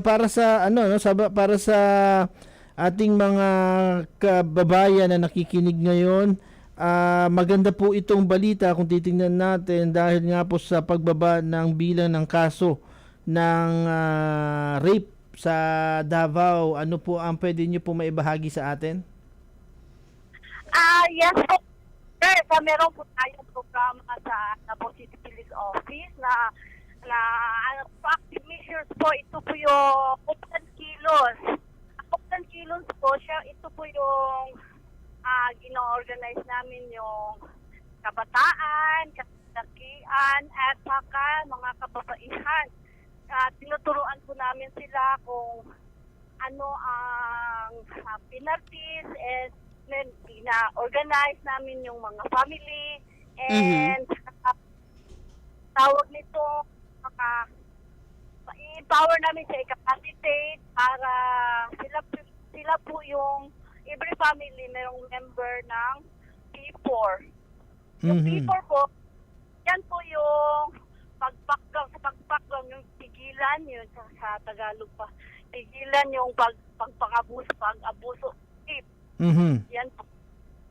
para sa ano no sa para sa ating mga kababayan na nakikinig ngayon, ah, maganda po itong balita kung titingnan natin dahil nga po sa pagbaba ng bilang ng kaso ng ah, rape sa Davao. Ano po ang pwede niyo po maibahagi sa atin? Ah, yes po. Sir, sa meron po tayong programa sa Davao City Police Office na na ano. Yung Open Kilos. Open Kilos po siya, ito po yung ah gino-organize namin yung kabataan, kasakian, at saka mga kababaihan. At tinuturuan po namin sila kung ano ang uh, pinartis and then pina-organize namin yung mga family and uh, tawag nito maka i-empower namin sa capacitate para sila sila po yung every family merong member ng P4. Yung Mhm. P4 po, yan po yung pagpakgang sa pagpakgang yung pigilan yun sa, sa Tagalog pa. Pigilan yung pag pagpangabuso, pag-abuso. Mhm. Po.